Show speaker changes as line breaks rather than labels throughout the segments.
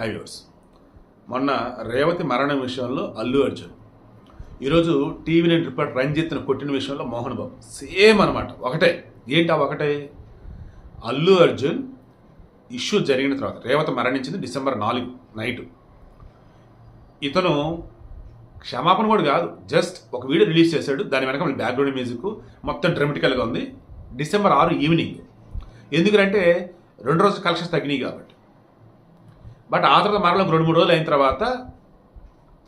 Highways మొన్న రేవతి మరణం విషయంలో అల్లు అర్జున్. ఈరోజు టీవీ నైన్ రిపోర్ట్ రంజిత్ను కొట్టిన విషయంలో మోహన్ బాబు. సేమ్ అనమాట ఒకటే. ఏంటా ఆ ఒకటే? అల్లు అర్జున్ ఇష్యూ జరిగిన తర్వాత రేవతి మరణించింది డిసెంబర్ నాలుగు నైటు. ఇతను క్షమాపణ కూడా కాదు జస్ట్ ఒక వీడియో రిలీజ్ చేశాడు. దాని వెనక మన బ్యాక్గ్రౌండ్ మ్యూజిక్ మొత్తం డ్రమటికల్గా ఉంది. డిసెంబర్ ఆరు ఈవినింగ్. ఎందుకంటే రెండు రోజులు కలెక్షన్స్ తగ్గినాయి కాబట్టి. బట్ ఆ తర్వాత మరలా రెండు మూడు రోజులు అయిన తర్వాత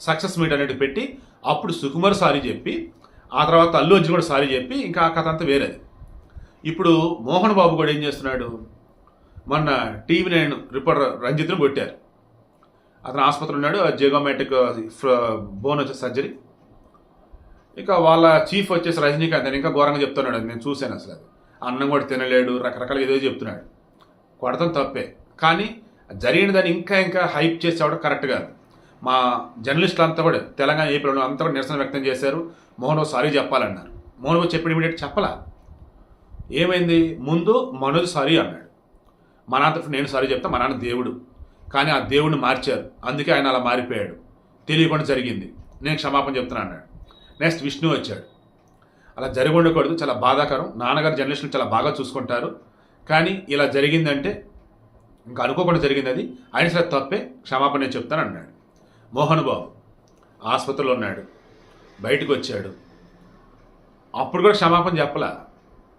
సక్సెస్ మీట్ అనేది పెట్టి అప్పుడు సుకుమార్ సారీ చెప్పి ఆ తర్వాత అల్లు అర్జున్ కూడా సారీ చెప్పి ఇంకా ఆ కథ అంతా వేరేది. ఇప్పుడు మోహన్ బాబు కూడా ఏం చేస్తున్నాడు? మొన్న టీవీ నైన్ రిపోర్టర్ రంజిత్ను కొట్టారు. అతను ఆసుపత్రి ఉన్నాడు జియోమెట్రిక్ బోన్ వచ్చే సర్జరీ. ఇక వాళ్ళ చీఫ్ వచ్చేసి రజనీకాంత్ అని ఇంకా ఘోరంగా చెప్తున్నాడు నేను చూశాను అసలు అది. అన్నం కూడా తినలేడు రకరకాల ఏదో చెప్తున్నాడు. కొడతాం తప్పే. కానీ జరిగిన దాన్ని ఇంకా ఇంకా హైప్ చేసేవాడు కరెక్ట్ కాదు. మా జర్నలిస్టులు అంతా కూడా తెలంగాణ ఏపీలో అంతా కూడా నిరసన వ్యక్తం చేశారు. మోహన్ సారీ చెప్పాలన్నారు. మోహన్ చెప్పిన ఇమీడియట్ చెప్పలా? ఏమైంది? ముందు మనోజ్ సారీ అన్నాడు. మా నాన్న నేను సారీ చెప్తా మా నాన్న దేవుడు. కానీ ఆ దేవుడిని మార్చారు. అందుకే ఆయన అలా మారిపోయాడు. తెలియకుండా జరిగింది. నేను క్షమాపణ చెప్తున్నా అన్నాడు. నెక్స్ట్ విష్ణు వచ్చాడు. అలా జరిగి ఉండకూడదు. చాలా బాధాకరం. నాన్నగారు జర్నలిస్టులు చాలా బాగా చూసుకుంటారు. కానీ ఇలా జరిగిందంటే ఇంకా అనుకోకుండా జరిగింది అది ఆయన సరే తప్పే క్షమాపణ నేను చెప్తాను అన్నాడు. మోహన్ బాబు ఆసుపత్రిలో ఉన్నాడు. బయటకు వచ్చాడు అప్పుడు కూడా క్షమాపణ చెప్పలా.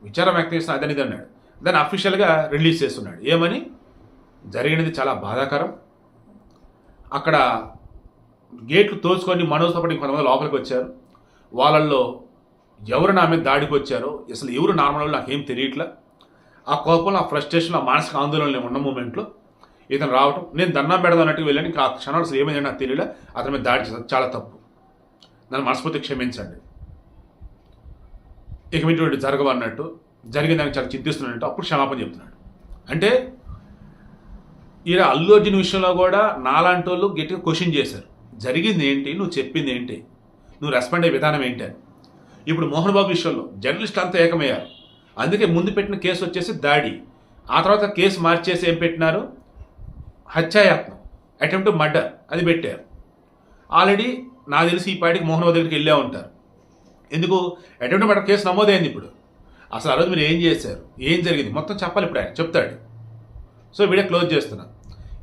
విచారం వ్యక్తం చేసిన అదని ఇది అన్నాడు. దాన్ని అఫీషియల్గా రిలీజ్ చేస్తున్నాడు. ఏమని? జరిగినది చాలా బాధాకరం. అక్కడ గేట్లు తోచుకొని మనోజ్తో పాటు కొంతమంది లోపలికి వచ్చారు. వాళ్ళల్లో ఎవరు నా మీద దాడికి వచ్చారో అసలు ఎవరు నార్మల్ నాకు నాకేం తెలియట్లా? ఆ కోపంలో ఆ ఫ్రస్ట్రేషన్ ఆ మానసిక ఆందోళన ఉన్న మూమెంట్లో ఇతను రావటం నేను దండం పెడదాం అన్నట్టు వెళ్ళాను. ఇంకా ఆ క్షణాలు ఏమైంది నాకు తెలియలే. అతని మీద దాడి చేశాను. చాలా తప్పు. నన్ను మనస్ఫూర్తి క్షమించండి. ఇక ఇటువంటి జరగవన్నట్టు జరిగిన దానికి చాలా చింతిస్తున్నట్టు అప్పుడు క్షమాపణ చెప్తున్నాడు. అంటే ఈయన అల్లు అర్జున్ విషయంలో కూడా నాలాంటి వాళ్ళు గట్టిగా క్వశ్చన్ చేశారు. జరిగింది ఏంటి? నువ్వు చెప్పింది ఏంటి? నువ్వు రెస్పాండ్ అయ్యే విధానం ఏంటి అని. ఇప్పుడు మోహన్ బాబు విషయంలో జర్నలిస్ట్ అంతా ఏకమయ్యారు. అందుకే ముందు పెట్టిన కేసు వచ్చేసి దాడి. ఆ తర్వాత కేసు మార్చేసి ఏం పెట్టినారు? హత్యాయత్నం అటెంప్ట్ మర్డర్ అది పెట్టారు. ఆల్రెడీ నాకు తెలిసి ఈ పాటికి మోహన్ బాబు దగ్గరికి వెళ్ళే ఉంటారు. ఎందుకు? అటెంప్ట్ మర్డర్ కేసు నమోదైంది ఇప్పుడు. అసలు ఆ రోజు మీరు ఏం చేశారు? ఏం జరిగింది? మొత్తం చెప్పాలి ఇప్పుడు ఆయన చెప్తాడు. సో వీడియో క్లోజ్ చేస్తున్నా.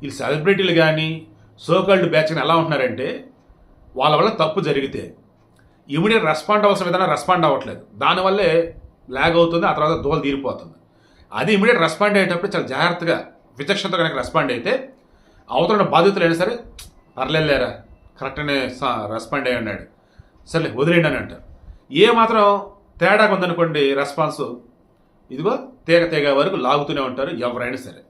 ఈ సెలబ్రిటీలు కానీ సోకల్డ్ బ్యాచ్ కానీ ఎలా ఉంటున్నారంటే వాళ్ళ వల్ల తప్పు జరిగితే ఇమీడియట్ రెస్పాండ్ అవ్వాల్సిన విధానం రెస్పాండ్ అవ్వట్లేదు. దానివల్లే లాగ్ అవుతుంది ఆ తర్వాత దోలు తీరిపోతుంది. అది ఇమీడియట్ రెస్పాండ్ అయ్యేటప్పుడు చాలా జాగ్రత్తగా విచక్షణతో కనుక రెస్పాండ్ అయితే అవతల బాధితులు అయినా సరే పర్లేదులేరా కరెక్ట్గానే రెస్పాండ్ అయ్యి ఉన్నాడు. సర్లే వదిలేండి అని అంటారు. ఏ మాత్రం తేడాగా ఉందనుకోండి రెస్పాన్స్ ఇదిగో తీగ తీగ వరకు లాగుతూనే ఉంటారు ఎవరైనా సరే.